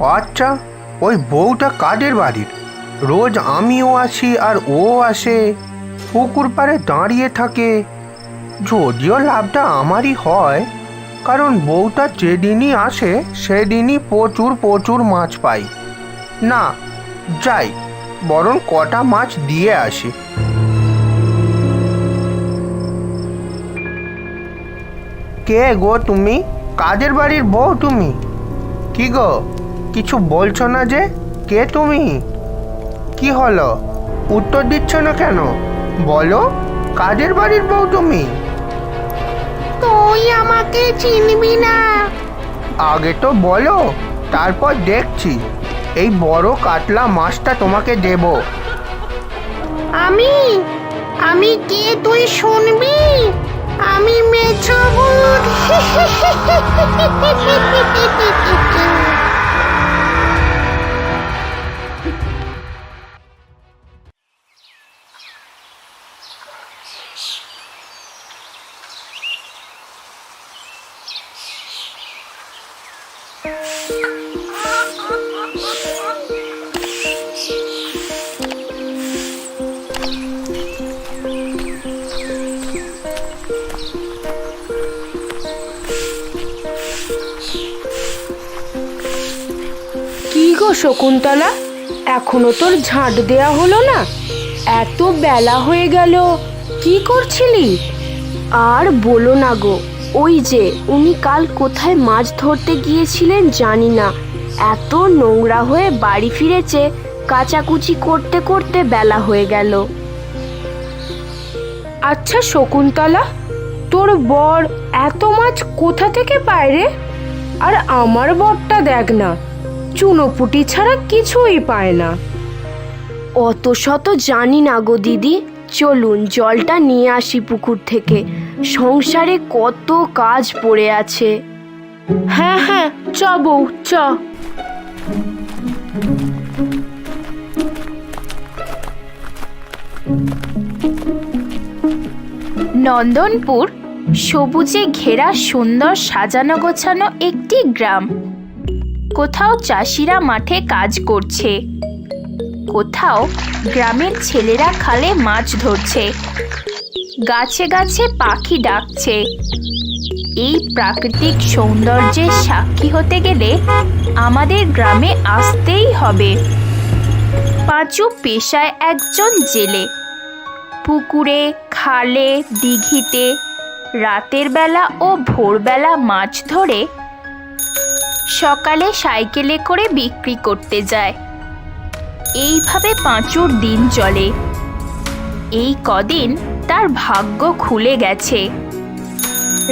আচ্ছা ওই বউটা কাদের বাড়ির? রোজ আমিও আসি আর ও আসে। পুকুর পাড়ে দাঁড়িয়ে থাকে। যদিও লাভটা আমারই হয়, কারণ বউটা যেদিনই আসে, সেদিনই প্রচুর প্রচুর মাছ পাই। না, যাই, বরং কটা মাছ দিয়ে আসি। কে গো তুমি? কাদের বাড়ির বউ তুমি? কি গো? কিছু বলছো না যে? কে তুমি? কি হলো? উত্তর দিচ্ছ না কেন? বলো কাদের বাড়ির বউ তুমি? তুই আমাকে চিনবি না। আগে তো বলো তারপর দেখছি। এই বড় কাতলা মাছটা তোমাকে দেব। আমি? আমি কে তুই শুনবি? আমি মেছবুদ কি শকুন্তলা, এখনও তোর ঝাঁট দেয়া হলো না? এত বেলা হয়ে গেল, কি করছিলি? আর বলো না গো, ওই যে উনি কাল কোথায় মাছ ধরতে গিয়েছিলেন জানি না। এত নোংরা হয়ে বাড়ি ফিরেছে, কাচাকুচি করতে করতে বেলা হয়ে গেল। আচ্ছা শকুন্তলা, তোর বর এত মাছ কোথা থেকে পায় রে? আর আমার বরটা দেখ না। চুনোপুটি ছাড়া কিছুই পায় না। অত শত জানি না গো দিদি। চলুন জলটা নিয়ে আসি পুকুর থেকে। সংসারে কত কাজ পড়ে আছে। হ্যাঁ হ্যাঁ চ বউ চ। নন্দনপুর সবুজে ঘেরা সুন্দর সাজানো গোছানো একটি গ্রাম। কোথাও চাষিরা মাঠে কাজ করছে। কোথাও গ্রামের ছেলেরা খালে মাছ ধরছে। গাছে গাছে পাখি ডাকছে। এই প্রাকৃতিক সৌন্দর্যের সাক্ষী হতে গেলে আমাদের গ্রামে আসতেই হবে। পাঁচু পেশায় একজন জেলে। পুকুরে, খালে, দিঘিতে রাতের বেলা ও ভোরবেলা মাছ ধরে সকালে সাইকেলে করে বিক্রি করতে যায়। এইভাবে পাঁচুর দিন চলে। এই কদিন তার ভাগ্য খুলে গেছে।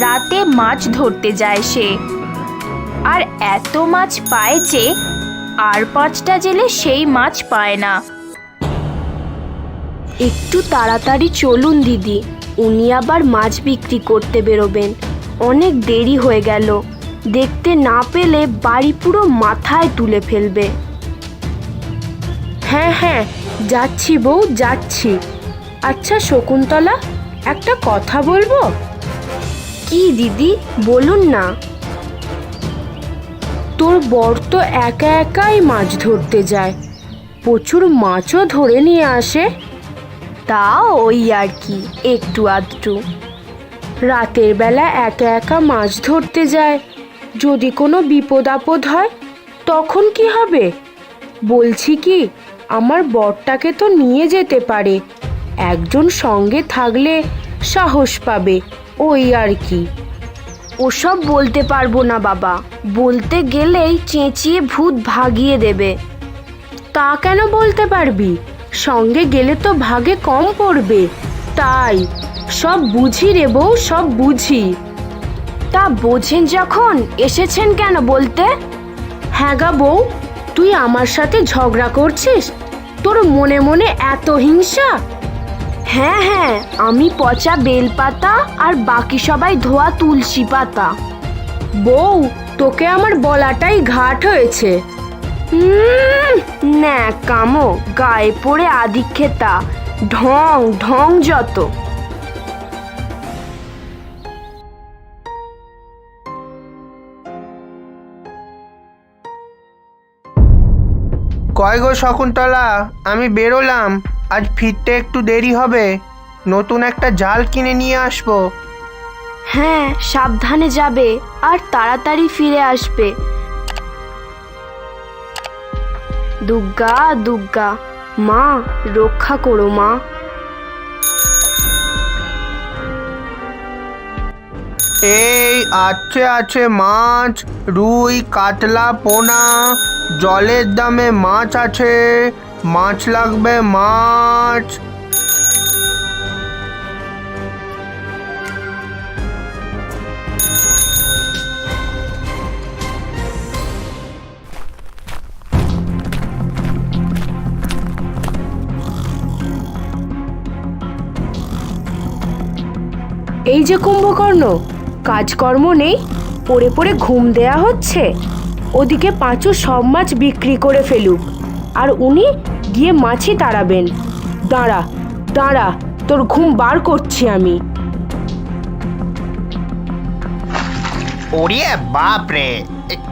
রাতে মাছ ধরতে যায় সে। আর এত মাছ পায় যে আর পাঁচটা জেলে সেই মাছ পায় না। একটু তাড়াতাড়ি চলুন, দিদি। উনি আবার মাছ বিক্রি করতে বেরোবেন। অনেক দেরি হয়ে গেল। দেখতে না পেলে বাড়ি পুরো মাথায় তুলে ফেলবে। হ্যাঁ হ্যাঁ যাচ্ছি বউ, যাচ্ছি। আচ্ছা শকুন্তলা, একটা কথা বলব? কি দিদি, বলুন না। তোর বর তো একা একাই মাছ ধরতে যায়। প্রচুর মাছও ধরে নিয়ে আসে। তা ওই আর কি, একটু আধটু। রাতের বেলা একা একা মাছ ধরতে যায়। যদি কোনো বিপদ আপদ হয়, তখন কি হবে? বলছি কি, আমার বরটাকে তো নিয়ে যেতে পারে। একজন সঙ্গে থাকলে সাহস পাবে, ওই আর কি। ওসব বলতে পারব না বাবা। বলতে গেলেই চেঁচিয়ে ভূত ভাগিয়ে দেবে। তা কেন বলতে পারবি? সঙ্গে গেলে তো ভাগে কম পড়বে। তাই সব বুঝি রে বউ, সব বুঝি। তা বোঝেন যখন? এসেছেন কেন বলতে? হ্যাঁ গা বউ তুই আমার সাথে ঝগড়া করছিস? তোর মনে মনে এত হিংসা? হ্যাঁ হ্যাঁ আমি পচা বেলপাতা আর বাকি সবাই ধোয়া তুলসী পাতা। বউ তোকে আমার বলাটাই ঘাট হয়েছে। ন্যা কামো গায়ে পড়ে আদিক্ষেতা। ঢং ঢং যত। কয় গো শকুন্তলা? আমি বেরোলাম। আজ ফিরতে একটু দেরি হবে। নতুন একটা জাল কিনে নিয়ে আসব। হ্যাঁ সাবধানে যাবে আর তাড়াতাড়ি ফিরে আসবে। দুগ্গা দুগ্গা মা রক্ষা করো মা। এই আছে আছে মাছ রুই কাতলা পোনা। জলের দামে মাছ আছে। মাছ লাগবে, মাছ। এই যে কুম্ভকর্ণ, কাজকর্ম নেই, পড়ে পড়ে ঘুম দেয়া হচ্ছে। ওদিকে পাঁচু সব মাছ বিক্রি করে ফেলুক। আর উনি গিয়ে মাছই তাড়াবেন। দাঁড়া দাঁড়া তোর ঘুম বার করছি আমি। ওরে বাপ রে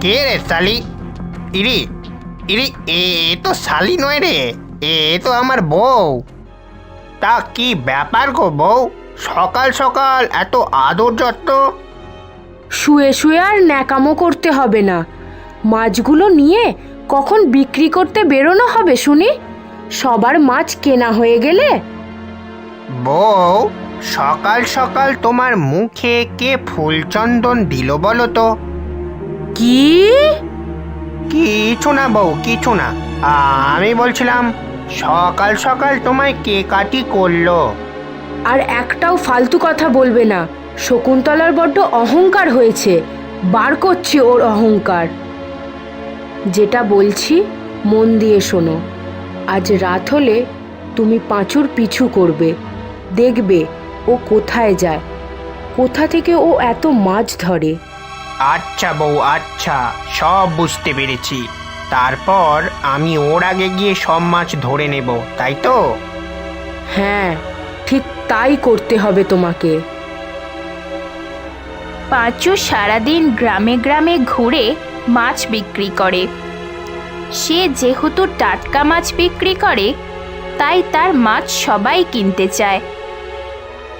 কে রে শালি? ইরি ইরি এ তো শালি নয় রে এ তো আমার বউ। তা কি ব্যাপার গো বউ সকাল সকাল এত আদর যত্ন? শুয়ে শুয়ে আর ন্যাকামো করতে হবে না। মাছগুলো নিয়ে কখন বিক্রি করতে বেরোনো হবে শুনি? সবার মাছ কেনা হয়ে গেলে? বউ সকাল সকাল তোমার মুখে কে ফুলচন্দন দিল বলো তো? কি? কিছু না বউ কিছু না। আমি বলছিলাম সকাল সকাল তোমায় কে কাটি করল? আর একটাও ফালতু কথা বলবে না। শকুন্তলার বড্ড অহংকার হয়েছে। বার করছি ওর অহংকার। যেটা বলছি মন দিয়ে শোনো। আজ রাত হলে তুমি পাঁচুর পিছু করবে। দেখবে ও কোথায় যায়। কোথা থেকে ও এত মাছ ধরে? আচ্ছা বউ আচ্ছা সব বুঝতে পেরেছি। তারপর আমি ওর আগে গিয়ে সব মাছ ধরে নেব তাই তো? হ্যাঁ ঠিক তাই করতে হবে তোমাকে। পাঁচু সারাদিন গ্রামে গ্রামে ঘুরে মাছ বিক্রি করে। সে যেহেতু টাটকা মাছ বিক্রি করে, তাই তার মাছ সবাই কিনতে চায়।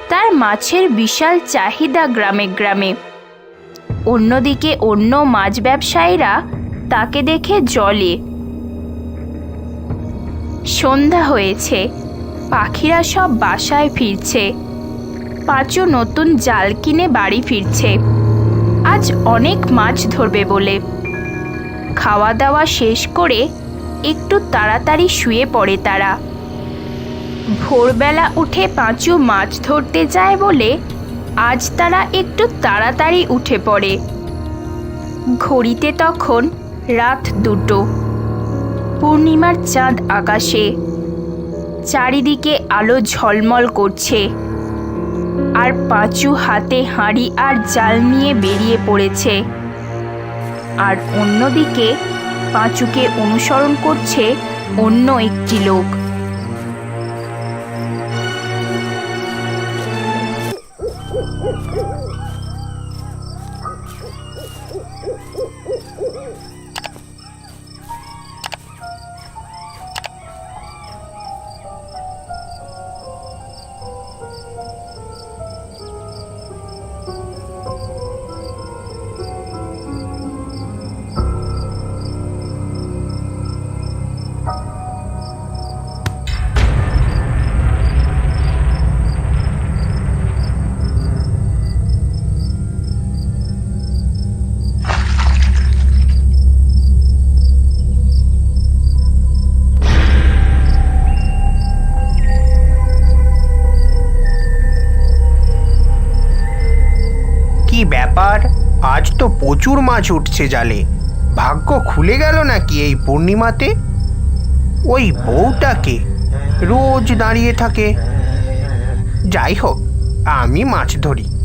তার মাছের বিশাল চাহিদা গ্রামে গ্রামে। অন্যদিকে অন্য মাছ ব্যবসায়ীরা তাকে দেখে জলে। সন্ধ্যা হয়েছে, পাখিরা সব বাসায় ফিরছে। পাঁচু নতুন জাল কিনে বাড়ি ফিরছে। আজ অনেক মাছ ধরবে বলে। খাওয়া দাওয়া শেষ করে একটু তাড়াতাড়ি শুয়ে পড়ে তারা। ভোরবেলা উঠে পাঁচু মাছ ধরতে যায় বলে আজ তারা একটু তাড়াতাড়ি উঠে পড়ে। ঘড়িতে তখন রাত দুটো। পূর্ণিমার চাঁদ আকাশে। চারিদিকে আলো ঝলমল করছে। আর পাঁচু হাতে হাঁড়ি আর জাল নিয়ে বেরিয়ে পড়েছে। আর অন্যদিকে পাঁচুকে অনুসরণ করছে অন্য একটি লোক। প্রচুর মাছ উঠছে জালে। ভাগ্য খুলে গেল নাকি এই পূর্ণিমাতে? ওই বউটাকে রোজ দাঁড়িয়ে থাকে। যাই হোক, আমি মাছ ধরি।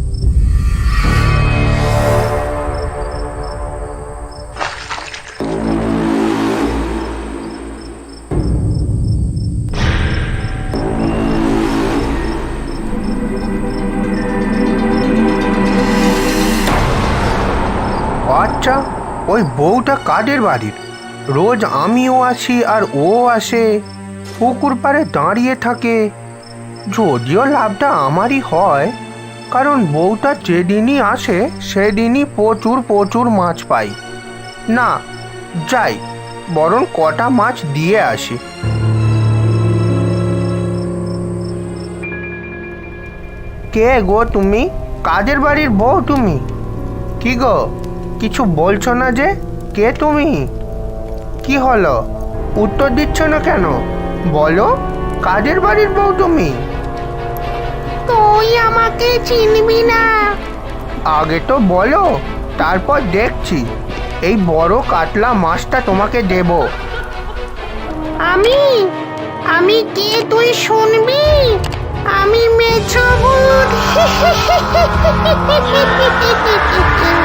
আচ্ছা ওই বউটা কাদের বাড়ির? রোজ আমিও আসি আর ও আসে। পুকুর পাড়ে দাঁড়িয়ে থাকে। যদিও লাভটা আমারই হয়, কারণ বউটা যেদিনই আসে, সেদিনই প্রচুর প্রচুর মাছ পাই। না, যাই, বরং কটা মাছ দিয়ে আসি। কে গো তুমি? কাদের বাড়ির বউ তুমি? কি গো? কিছু বলছো না যে? কে তুমি? কি হলো? উত্তর দিচ্ছ না কেন? বলো কাদের বাড়ির বউ তুমি? তুই আমাকে চিনবি না। আগে তো বলো তারপর দেখছি। এই বড় কাতলা মাছটা তোমাকে দেব। আমি? আমি কে তুই শুনবি? আমি মেছবুত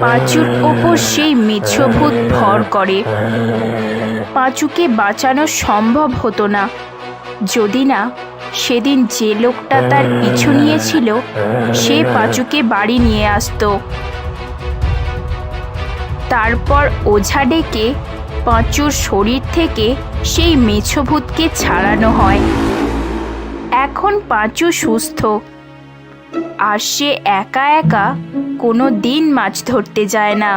পাঁচুর ওপর সেই মেছভূত ভর করে। পাঁচুকে বাঁচানো সম্ভব হতো না। যদি না, সেদিন যে লোকটা তার পিছু নিয়েছিল, সে পাঁচুকে বাড়ি নিয়ে আসতো। তারপর ওঝা ডেকে পাঁচুর শরীর থেকে সেই মেছভূতকে ছাড়ানো হয়। এখন পাঁচু সুস্থ। আর সে একা একা কোনো দিন মাছ ধরতে যায় না।